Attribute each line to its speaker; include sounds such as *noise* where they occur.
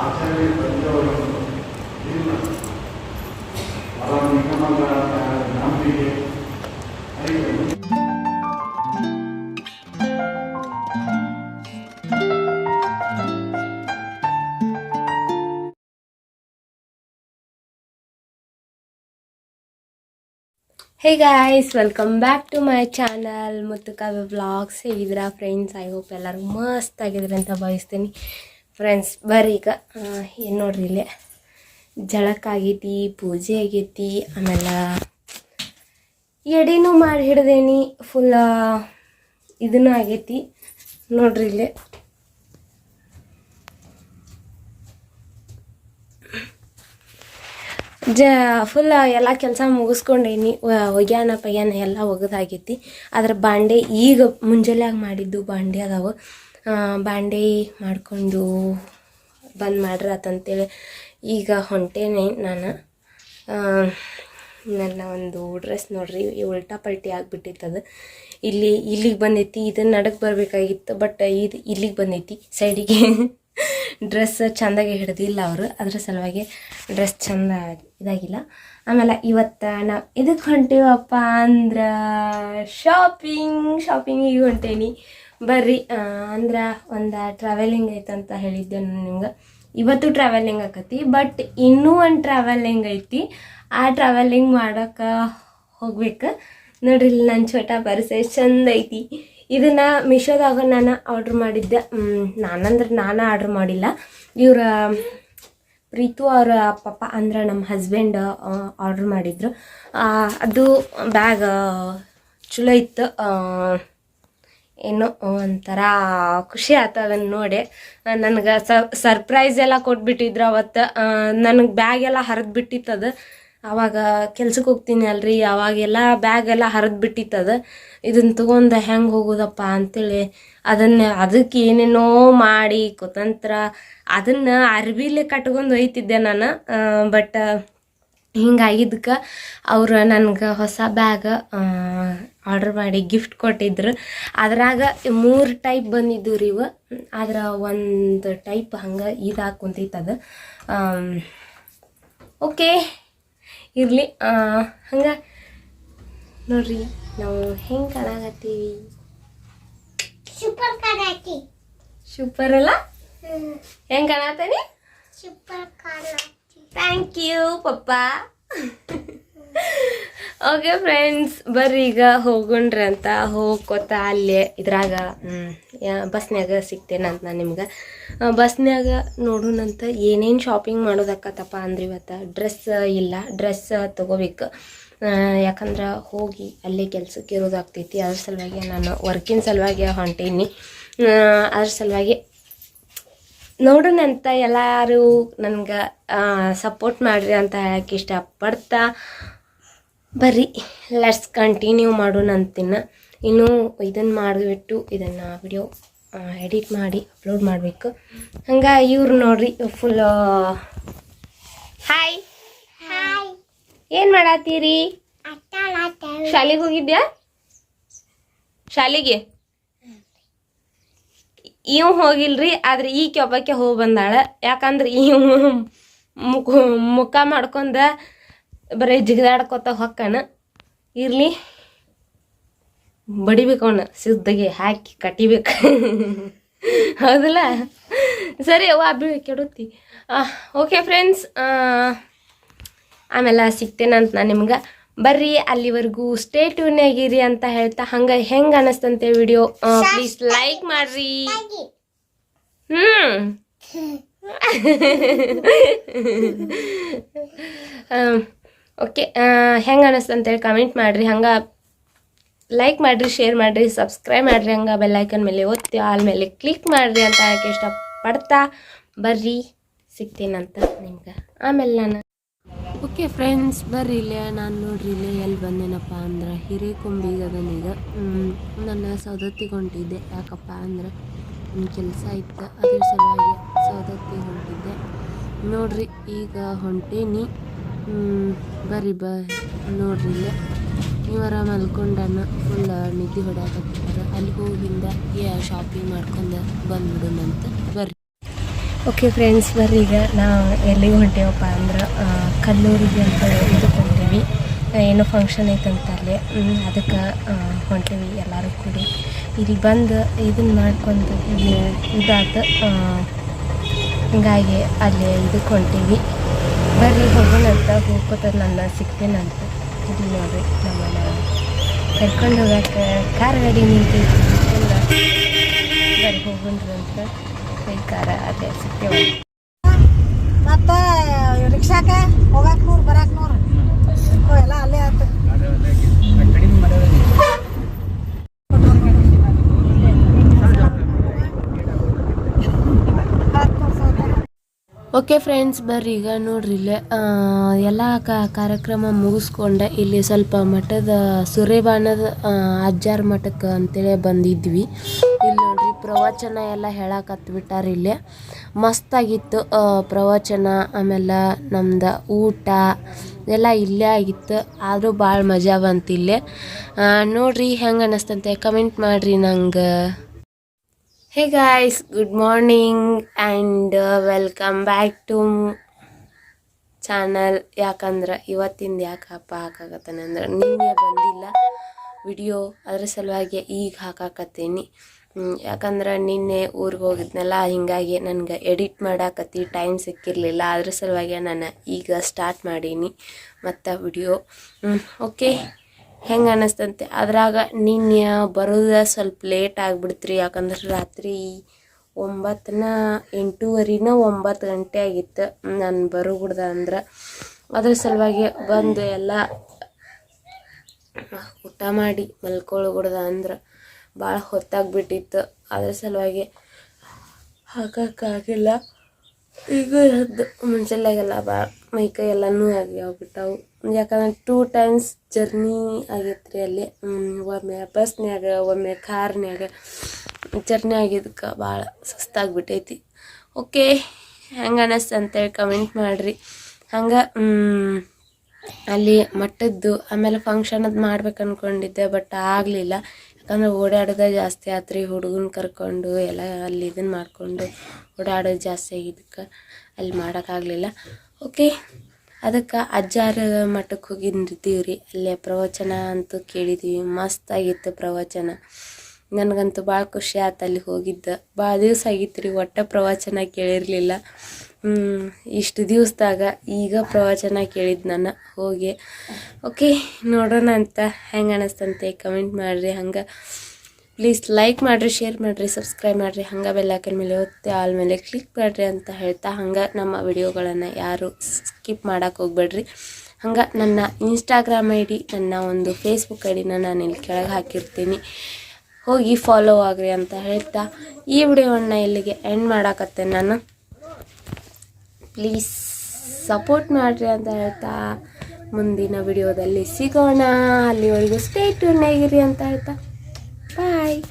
Speaker 1: ಆಚಾರ್ಯ ಬಂದವರನ್ನು ಇಲ್ಲ ಅವರ ನಿಗಮಗಳ ನಂಬಿಕೆ
Speaker 2: hey guys welcome back to my channel Muthu Kavya vlogs ಹೇಗಿದ್ದೀರಾ ಫ್ರೆಂಡ್ಸ್ ಐ ಹೋಪ್ ಎಲ್ಲರೂ ಮಸ್ತ್ ಆಗಿದ್ರೆ ಅಂತ ಭಾವಿಸ್ತೀನಿ. ಫ್ರೆಂಡ್ಸ್ ಬರ್ರಿ ಈಗ ಏನು ನೋಡ್ರಿ ಇಲ್ಲೇ? ಜಳಕ್ಕಾಗೈತಿ ಪೂಜೆ ಆಗೈತಿ, ಆಮೇಲೆ ಎಡೆನೂ ಮಾಡಿ ಹಿಡ್ದೇನಿ ಫುಲ್ ಇದನ್ನು ಆಗೈತಿ. ನೋಡ್ರಿ ಇಲ್ಲೇ. ಜ ಫುಲ್ ಎಲ್ಲ ಕೆಲಸ ಮುಗಿಸ್ಕೊಂಡೇನಿ. ಒಗ್ಯಾನ, ಪಗ್ಯಾನ ಎಲ್ಲ ಒಗದಾಗೈತಿ. ಆದ್ರೆ ಬಾಂಡೆ ಈಗ ಮುಂಜಾನೆ ಮಾಡಿದ್ದು ಬಾಂಡೆ ಅದಾವ. ಬಾಂಡೆ ಮಾಡಿಕೊಂಡು ಬಂದ್ ಮಾಡ್ರತಂತೇಳಿ ಈಗ ಹೊಂಟೇನೆ ನಾನು. ನನ್ನ ಒಂದು ಡ್ರೆಸ್ ನೋಡ್ರಿ ಉಲ್ಟಾ ಪಲ್ಟಿ ಅದು. ಇಲ್ಲಿ, ಇಲ್ಲಿಗೆ ಬಂದೈತಿ ಇದನ್ನ ನಡಕ್ಕೆ ಬರಬೇಕಾಗಿತ್ತು ಬಟ್ ಇದು ಇಲ್ಲಿಗೆ ಬಂದೈತಿ. ಸೈಡಿಗೆ *laughs* ಡ್ರೆಸ್ ಚೆಂದಾಗಿ ಹಿಡ್ದಿಲ್ಲ ಅವರು. ಅದ್ರ ಸಲುವಾಗಿ ಡ್ರೆಸ್ ಚೆಂದ ಇದಾಗಿಲ್ಲ. ಆಮೇಲೆ ಇವತ್ತು ನಾವು ಇದಕ್ಕೆ ಹೊಂಟೀವಪ್ಪ ಅಂದ್ರೆ ಶಾಪಿಂಗ್ ಶಾಪಿಂಗಿಗೆ ಹೊಂಟೇನಿ. ಬರ್ರಿ ಅಂದ್ರೆ ಒಂದು ಟ್ರಾವೆಲಿಂಗ್ ಅಂತ ಹೇಳಿದ್ದೆ ನಾನು ನಿಮ್ಗೆ. ಇವತ್ತು ಟ್ರಾವೆಲಿಂಗ್ ಆಕತಿ ಬಟ್ ಇನ್ನೂ ಒಂದು ಟ್ರಾವೆಲಿಂಗ್ ಐತಿ. ಆ ಟ್ರಾವೆಲಿಂಗ್ ಮಾಡೋಕೆ ಹೋಗ್ಬೇಕು. ನೋಡ್ರಿ, ಇಲ್ಲಿ ನನ್ನ ಛೋಟಾ ಪರ್ಸೆ ಚಂದ ಐತಿ. ಇದನ್ನ ಮೀಶೋದಾಗ ನಾನು ಆರ್ಡ್ರ್ ಮಾಡಿದ್ದೆ. ನಾನು ನಾನಂದ್ರೆ ನಾನು ಆರ್ಡ್ರ್ ಮಾಡಿಲ್ಲ. ಇವರ, ಪ್ರೀತು ಅವರ ಪಾಪ ಅಂದ್ರೆ ನಮ್ಮ ಹಸ್ಬೆಂಡ್ ಆರ್ಡ್ರ್ ಮಾಡಿದ್ರು. ಅದು ಬ್ಯಾಗ್ ಚಲೋ ಇತ್ತು. ಏನೋ ಒಂಥರ ಖುಷಿ ಆಯ್ತು ಅದನ್ನು ನೋಡಿ. ನನಗೆ ಸರ್ಪ್ರೈಸ್ ಎಲ್ಲ ಕೊಟ್ಬಿಟ್ಟಿದ್ರು ಅವತ್ತು. ನನಗೆ ಬ್ಯಾಗ್ ಎಲ್ಲ ಹರಿದು ಬಿಟ್ಟಿತ್ತದು ಆವಾಗ ಕೆಲ್ಸಕ್ಕೆ ಹೋಗ್ತೀನಿ ಅಲ್ರಿ, ಅವಾಗೆಲ್ಲ ಬ್ಯಾಗ್ ಎಲ್ಲ ಹರಿದು ಬಿಟ್ಟಿತ್ತದ ಇದನ್ನ ತೊಗೊಂಡು ಹೆಂಗೆ ಹೋಗೋದಪ್ಪ ಅಂತೇಳಿ, ಅದನ್ನು ಅದಕ್ಕೆ ಏನೇನೋ ಮಾಡಿ ಕುತಂತ್ರ ಅದನ್ನು ಅರ್ಬಿಲೆ ಕಟ್ಕೊಂಡು ಒಯ್ತಿದ್ದೆ ನಾನು. ಬಟ್ ಹಿಂಗಾಗಿದ್ದಕ್ಕೆ ಅವರು ನನಗೆ ಹೊಸ ಬ್ಯಾಗ್ ಆರ್ಡ್ರ್ ಮಾಡಿ ಗಿಫ್ಟ್ ಕೊಟ್ಟಿದ್ರು. ಅದ್ರಾಗ ಮೂರು ಟೈಪ್ ಬಂದಿದ್ದು ರೀ ಇವು. ಆದ್ರೆ ಒಂದು ಟೈಪ್ ಹಂಗೆ ಇದಾಗಿ ಅದು. ಓಕೆ. ಇರಲಿ ಹಂಗೆ. ನೋಡ್ರಿ ನಾವು ಹೆಂಗೆ ಕಾಣಾಕತ್ತೀವಿ?
Speaker 3: ಸೂಪರ್ ಕಾಣಾತಿ
Speaker 2: ಸೂಪರ್ ಅಲ್ಲ? ಹೆಂಗೆ ಕಾಣತ್ತೀನಿ
Speaker 3: ಸೂಪರ್ ಕಾಣಾತಿ
Speaker 2: ಥ್ಯಾಂಕ್ ಯು ಪಪ್ಪ. ಓಕೆ ಫ್ರೆಂಡ್ಸ್ ಬರ್ರಿ ಈಗ ಹೋಗುಣ್ರಿ ಅಂತ ಹೋಗ್ಕೋತ ಅಲ್ಲೇ ಇದ್ರಾಗ ಬಸ್ನ್ಯಾಗ ಸಿಗ್ತೇನಂತ ನಾನು ನಿಮ್ಗೆ. ಬಸ್ನ್ಯಾಗ ನೋಡೋಣಂತ ಏನೇನು ಶಾಪಿಂಗ್ ಮಾಡೋದಕ್ಕತ್ತಪ್ಪ ಅಂದ್ರೆ ಇವತ್ತು? ಡ್ರೆಸ್ ಇಲ್ಲ ಡ್ರೆಸ್ ತಗೋಬೇಕು. ಯಾಕಂದ್ರೆ ಹೋಗಿ ಅಲ್ಲೇ ಕೆಲಸಕ್ಕೆ ಇರೋದಾಗ್ತೈತಿ ಅದ್ರ ಸಲುವಾಗಿ ನಾನು ವರ್ಕಿನ ಸಲುವಾಗಿ ಹೊಂಟೀನಿ. ಅದ್ರ ಸಲುವಾಗಿ ನೋಡೋಣಂತ ಎಲ್ಲರೂ ನನ್ಗೆ ಸಪೋರ್ಟ್ ಮಾಡ್ರಿ ಅಂತ ಹೇಳಕ್ಕೆ ಇಷ್ಟಪಡ್ತಾ ಬರ್ರಿ ಲೆಟ್ಸ್ ಕಂಟಿನ್ಯೂ ಮಾಡೋಣ ಅಂತಿನ್ನ. ಇನ್ನೂ ಇದನ್ನು ಮಾಡಿಬಿಟ್ಟು ಇದನ್ನು ವಿಡಿಯೋ ಎಡಿಟ್ ಮಾಡಿ ಅಪ್ಲೋಡ್ ಮಾಡಬೇಕು. ಹಂಗೆ ಇವ್ರು ನೋಡ್ರಿ ಫುಲ್ ಹಾಯ್
Speaker 3: ಹಾಯ್
Speaker 2: ಏನು ಮಾಡತ್ತೀರಿ ಶಾಲೆಗೆ ಹೋಗಿದ್ಯಾ? ಶಾಲೆಗೆ? ಇವ್ ಹೋಗಿಲ್ರಿ ಆದ್ರೆ ಈ ಕೆಬ್ಬಕ್ಕೆ ಹೋಗಿ ಬಂದಾಳ. ಯಾಕಂದ್ರೆ ಇವ್ ಮುಖ ಮುಖ ಮಾಡ್ಕೊಂಡ ಬರೀ ಜಿಗಿದಾಡ್ಕೊತ ಹೊಕ್ಕನ. ಇರ್ಲಿ. ಬಡಿಬೇಕು ಅವನ ಸಿದ್ಧಗೆ ಹಾಕಿ ಕಟಿಬೇಕು ಹೌದಲ್ಲ? ಸರಿ ಅವ ಬೀಳ್ ಕೆಡುತ್ತಿ. ಓಕೆ ಫ್ರೆಂಡ್ಸ್ ಆಮೇಲೆ ಸಿಗ್ತೇನಂತ ನಾನು ನಿಮ್ಗೆ. ಬರ್ರಿ ಅಲ್ಲಿವರೆಗೂ ಸ್ಟೇ ಟ್ಯೂನ್ ಆಗಿರಿ ಅಂತ ಹೇಳ್ತಾ ಹಂಗೆ ಹೆಂಗೆ ಅನಿಸ್ತಂತೆ ವಿಡಿಯೋ ಪ್ಲೀಸ್ ಲೈಕ್ ಮಾಡ್ರಿ. ಹ್ಮ್. *laughs* ಓಕೆ ಹೆಂಗೆ ಅನಿಸ್ತಂತೇಳಿ ಕಮೆಂಟ್ ಮಾಡಿರಿ. ಹಂಗೆ ಲೈಕ್ ಮಾಡಿರಿ ಶೇರ್ ಮಾಡಿರಿ ಸಬ್ಸ್ಕ್ರೈಬ್ ಮಾಡಿರಿ. ಹಂಗೆ ಬೆಲ್ಲೈಕನ್ ಮೇಲೆ ಒತ್ತಿ, ಆಲ್ ಮೇಲೆ ಕ್ಲಿಕ್ ಮಾಡಿರಿ ಅಂತ ಹೇಳಕ್ಕೆ ಇಷ್ಟಪಡ್ತಾ ಬರ್ರಿ. ಸಿಗ್ತೀನಂತ ನಿಮ್ಗೆ. ಆಮೇಲೆ ನಾನು. ಓಕೆ ಫ್ರೆಂಡ್ಸ್ ಬರ್ರಿ ಇಲ್ಲೇ. ನಾನು ನೋಡ್ರಿ ಇಲ್ಲೇ ಎಲ್ಲಿ ಬಂದೇನಪ್ಪ ಅಂದ್ರೆ ಹಿರೇಕೊಂಬಿಗೆ ಬಂದೀಗ. ನನ್ನ ಸೌದತ್ತಿಗೆ ಹೊಂಟಿದ್ದೆ ಯಾಕಪ್ಪ ಅಂದ್ರೆ ನನ್ನ ಕೆಲಸ ಇತ್ತು, ಅದ್ರ ಸಲುವಾಗಿ ಸೌದತ್ತಿಗೆ ಹೊಂಟಿದ್ದೆ ನೋಡ್ರಿ, ಈಗ ಹೊಂಟೇನಿ. ಬರ್ರಿ, ಬ. ನೋಡ್ರಿ ಇಲ್ಲ. ಇವರ ಮಲ್ಕೊಂಡನ ಫುಲ್ ನಿದ್ದೆ ಹೊಡ್ಯಾಕತ್ತಾರ ಅಲ್ಲಿ ಹೋಗಿಂದ ಶಾಪಿಂಗ್ ಮಾಡ್ಕೊಂಡು ಬಂದ್ಬಿಡೋಣಂತ. ಬರ್ರಿ. ಓಕೆ ಫ್ರೆಂಡ್ಸ್ ಬರ್ರಿ ಈಗ. ನಾವು ಎಲ್ಲಿಗೆ ಹೊಂಟೇವಪ್ಪ ಅಂದ್ರೆ ಕಲ್ಲೂರಿಗೆ ಅಂತ ಇದಕ್ಕೆ ಹೊಂಟೀವಿ ಏನೋ ಫಂಕ್ಷನ್ ಐತಂತ ಅಲ್ಲಿ. ಅದಕ್ಕೆ ಹೊಂಟೀವಿ ಎಲ್ಲರೂ ಕೂಡಿ. ಇಲ್ಲಿ ಬಂದು ಇದನ್ನು ಮಾಡ್ಕೊಂಡು ಇದಾದ ಹಿಂಗಾಗಿ ಅಲ್ಲಿ ಇದಕ್ಕೆ ಹೊಂಟೀವಿ. ಬರ್ರಿ ಹೋಗೋಣಂತ ಹೋಗ್ಕೋತ ನನ್ನ ಸಿಗ್ತೇನಂತ ಇದು ನೋಡ್ರಿ ನಮ್ಮನ್ನ ಕರ್ಕೊಂಡು ಹೋಗಕ್ಕೆ ಕಾರ್ ಗಾಡಿ ನಿಂತೈತಿ ಬರ್ರಿ ಹೋಗೋಣ್ರಿ ಅಂತ. ಕಾರ ಅದೇ ಸಿಗ್ತೇವೆ.
Speaker 4: ಮತ್ತ
Speaker 2: ಓಕೆ ಫ್ರೆಂಡ್ಸ್ ಬರ್ರಿ. ಈಗ ನೋಡ್ರಿ ಇಲ್ಲೇ ಎಲ್ಲ ಕಾರ್ಯಕ್ರಮ ಮುಗಿಸ್ಕೊಂಡೆ ಇಲ್ಲಿ ಸ್ವಲ್ಪ ಮಠದ ಸುರೇಬಾಣದ ಅಜ್ಜಾರ್ ಮಠಕ್ಕೆ ಅಂತೇಳಿ ಬಂದಿದ್ವಿ. ಇಲ್ಲಿ ನೋಡ್ರಿ ಪ್ರವಚನ ಎಲ್ಲ ಹೇಳಕತ್ಬಿಟ್ಟಾರ ಇಲ್ಲೇ. ಮಸ್ತಾಗಿತ್ತು ಪ್ರವಚನ, ಆಮೇಲೆ ನಮ್ದು ಊಟ ಎಲ್ಲ ಇಲ್ಲೇ ಆಗಿತ್ತು. ಆದರೂ ಭಾಳ ಮಜಾ ಬಂತು ಇಲ್ಲೇ. ನೋಡ್ರಿ ಹೆಂಗೆ ಅನ್ನಿಸ್ತಂತೆ ಕಮೆಂಟ್ ಮಾಡಿರಿ ನಂಗೆ. Hey guys good morning and welcome back to channel ಯಾಕಂದ್ರೆ ಇವತ್ತಿಂದ ಯಾಕಪ್ಪ ಹಾಕಾಕತ್ತಾನೆ ಅಂದ್ರೆ ನಿನ್ನೆ ಬಂದಿಲ್ಲ ವಿಡಿಯೋ ಅದ್ರ ಸಲುವಾಗಿ ಈಗ ಹಾಕಾಕತ್ತೀನಿ. ಯಾಕಂದ್ರೆ ನಿನ್ನೆ ಊರಿಗೆ ಹೋಗಿದ್ನಲ್ಲ, ಹಿಂಗಾಗಿ ನನಗೆ ಎಡಿಟ್ ಮಾಡಾಕತ್ತಿ ಟೈಮ್ ಸಿಕ್ಕಿರಲಿಲ್ಲ. ಅದ್ರ ಸಲುವಾಗಿ ನಾನು ಈಗ ಸ್ಟಾರ್ಟ್ ಮಾಡೀನಿ ಮತ್ತು ವಿಡಿಯೋ ಓಕೆ ಹೆಂಗೆ ಅನ್ನಿಸ್ತಂತೆ ಅದ್ರಾಗ ನಿನ್ನೆ ಬರೋದ ಸ್ವಲ್ಪ ಲೇಟ್ ಆಗಿಬಿಡ್ತ್ರಿ, ಯಾಕಂದ್ರೆ ರಾತ್ರಿ ಒಂಬತ್ತನ ಎಂಟೂವರಿನ ಒಂಬತ್ತು ಗಂಟೆ ಆಗಿತ್ತು ನಾನು ಬರೋಗಿಡ್ದ ಅಂದ್ರೆ. ಅದ್ರ ಸಲುವಾಗಿ ಬಂದು ಎಲ್ಲ ಊಟ ಮಾಡಿ ಮಲ್ಕೊಳ್ಬಿಡ್ದ ಅಂದ್ರೆ ಭಾಳ ಹೊತ್ತಾಗ್ಬಿಟ್ಟಿತ್ತು. ಅದ್ರ ಸಲುವಾಗಿ ಹಾಕೋಕ್ಕಾಗಿಲ್ಲ ಈಗ ಎದ್ದು ಮುಂಚೆಲಾಗೆಲ್ಲ ಭಾಳ ಮೈಕೈ ಎಲ್ಲನೂ ಆಗಿ ಹೋಗ್ಬಿಟ್ಟಾವು. ಯಾಕಂದ್ರೆ ಟೂ ಟೈಮ್ಸ್ ಜರ್ನಿ ಆಗೈತೆ ರೀ ಅಲ್ಲಿ ಒಮ್ಮೆ ಬಸ್ನ್ಯಾಗ ಒಮ್ಮೆ ಕಾರ್ನ್ಯಾಗ ಜರ್ನಿ ಆಗಿದ್ದಕ್ಕೆ ಭಾಳ ಸುಸ್ತಾಗ್ಬಿಟ್ಟೈತಿ. ಓಕೆ ಹೆಂಗೆ ಅನ್ನಿಸ್ತು ಅಂತೇಳಿ ಕಮೆಂಟ್ ಮಾಡಿರಿ. ಹಂಗೆ ಅಲ್ಲಿ ಮಠದ್ದು ಆಮೇಲೆ ಫಂಕ್ಷನ್ ಅದು ಮಾಡ್ಬೇಕು ಅನ್ಕೊಂಡಿದ್ದೆ ಬಟ್ ಆಗಲಿಲ್ಲ. ಯಾಕಂದ್ರೆ ಓಡಾಡೋದೇ ಜಾಸ್ತಿ ಆತ್ರಿ, ಹುಡುಗನ ಕರ್ಕೊಂಡು ಎಲ್ಲ ಅಲ್ಲಿ ಇದನ್ನು ಮಾಡಿಕೊಂಡು ಓಡಾಡೋದು ಜಾಸ್ತಿ ಆಗಿದ್ದಕ್ಕೆ ಅಲ್ಲಿ ಮಾಡೋಕ್ಕಾಗಲಿಲ್ಲ ಓಕೆ ಅದಕ್ಕೆ ಅಜ್ಜಾರ ಮಠಕ್ಕೆ ಹೋಗಿ ರೀ, ಅಲ್ಲೇ ಪ್ರವಚನ ಅಂತೂ ಮಸ್ತ್ ಮಸ್ತಾಗಿತ್ತು ಪ್ರವಚನ. ನನಗಂತೂ ಭಾಳ ಖುಷಿ ಆಯ್ತು ಅಲ್ಲಿ ಹೋಗಿದ್ದ. ಭಾಳ ದಿವಸ ಆಗಿತ್ತು ರೀ ಒಟ್ಟ ಪ್ರವಚನ ಕೇಳಿರಲಿಲ್ಲ. ಇಷ್ಟು ದಿವಸದಾಗ ಈಗ ಪ್ರವಚನ ಕೇಳಿದ್ದು ನಾನು ಹೋಗಿ. ಓಕೆ ನೋಡೋಣ ಅಂತ ಹೆಂಗೆ ಅನ್ನಿಸ್ತಂತೆ ಕಮೆಂಟ್ ಮಾಡಿರಿ ಹಂಗೆ. ಪ್ಲೀಸ್ ಲೈಕ್ ಮಾಡಿರಿ ಶೇರ್ ಮಾಡಿರಿ ಸಬ್ಸ್ಕ್ರೈಬ್ ಮಾಡಿರಿ, ಹಂಗೆ ಬೆಲ್ಲೈಕನ್ ಮೇಲೆ ಒತ್ತಿ ಆಲ್ ಮೇಲೆ ಕ್ಲಿಕ್ ಮಾಡಿರಿ ಅಂತ ಹೇಳ್ತಾ ಹಂಗೆ ನಮ್ಮ ವಿಡಿಯೋಗಳನ್ನು ಯಾರು ಸ್ಕಿಪ್ ಮಾಡೋಕೆ ಹೋಗ್ಬೇಡ್ರಿ. ಹಂಗೆ ನನ್ನ ಇನ್ಸ್ಟಾಗ್ರಾಮ್ ಐ ಡಿ ನನ್ನ ಒಂದು ಫೇಸ್ಬುಕ್ ಐ ಡಿನ ನಾನು ಇಲ್ಲಿ ಕೆಳಗೆ ಹಾಕಿರ್ತೀನಿ. ಹೋಗಿ ಫಾಲೋ ಆಗ್ರಿ ಅಂತ ಹೇಳ್ತಾ ಈ ವಿಡಿಯೋವನ್ನು ಇಲ್ಲಿಗೆ ಎಂಡ್ ಮಾಡಾಕತ್ತೆ ನಾನು. ಪ್ಲೀಸ್ ಸಪೋರ್ಟ್ ಮಾಡಿರಿ ಅಂತ ಹೇಳ್ತಾ ಮುಂದಿನ ವಿಡಿಯೋದಲ್ಲಿ ಸಿಗೋಣ. ಅಲ್ಲಿವರೆಗೂ ಸ್ಟೇ ಟ್ಯೂನ್ ಆಗಿರಿ ಅಂತ ಹೇಳ್ತಾ. ಬಾಯ್